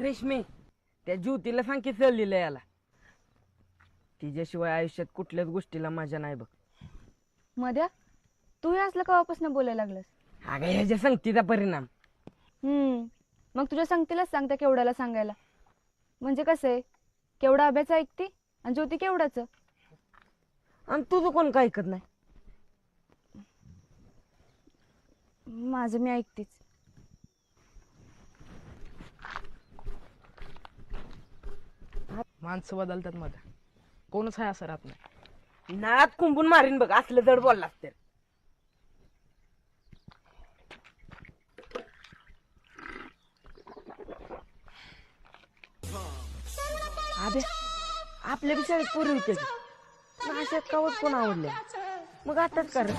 रेशमी त्या ज्योतीला सांग की चललेलं याला. तिच्याशिवाय आयुष्यात कुठल्याच गोष्टीला मजा नाही बघ. मध्या तू असलं कवापासून बोलायला लागलास? अगं ह्याच्या संगतीचा परिणाम. हम्म मग तुझ्या संगतीलाच सांगता केवढ्याला सांगायला. म्हणजे कसं आहे केवढा अभ्यास ऐकते आणि ज्योती केवढाचं? आणि तुझं कोण काय ऐकत नाही? माझं मी ऐकतेच. माणसं बदलतात मध्ये. कोणच आहे असं राहत नाही. नात कुंपून मारीन बघ असलं जड बोललास तर. अबे आपल्या बी शाळेत पोरी होते की. अशात कावत कोण आवडले मग आताच कर.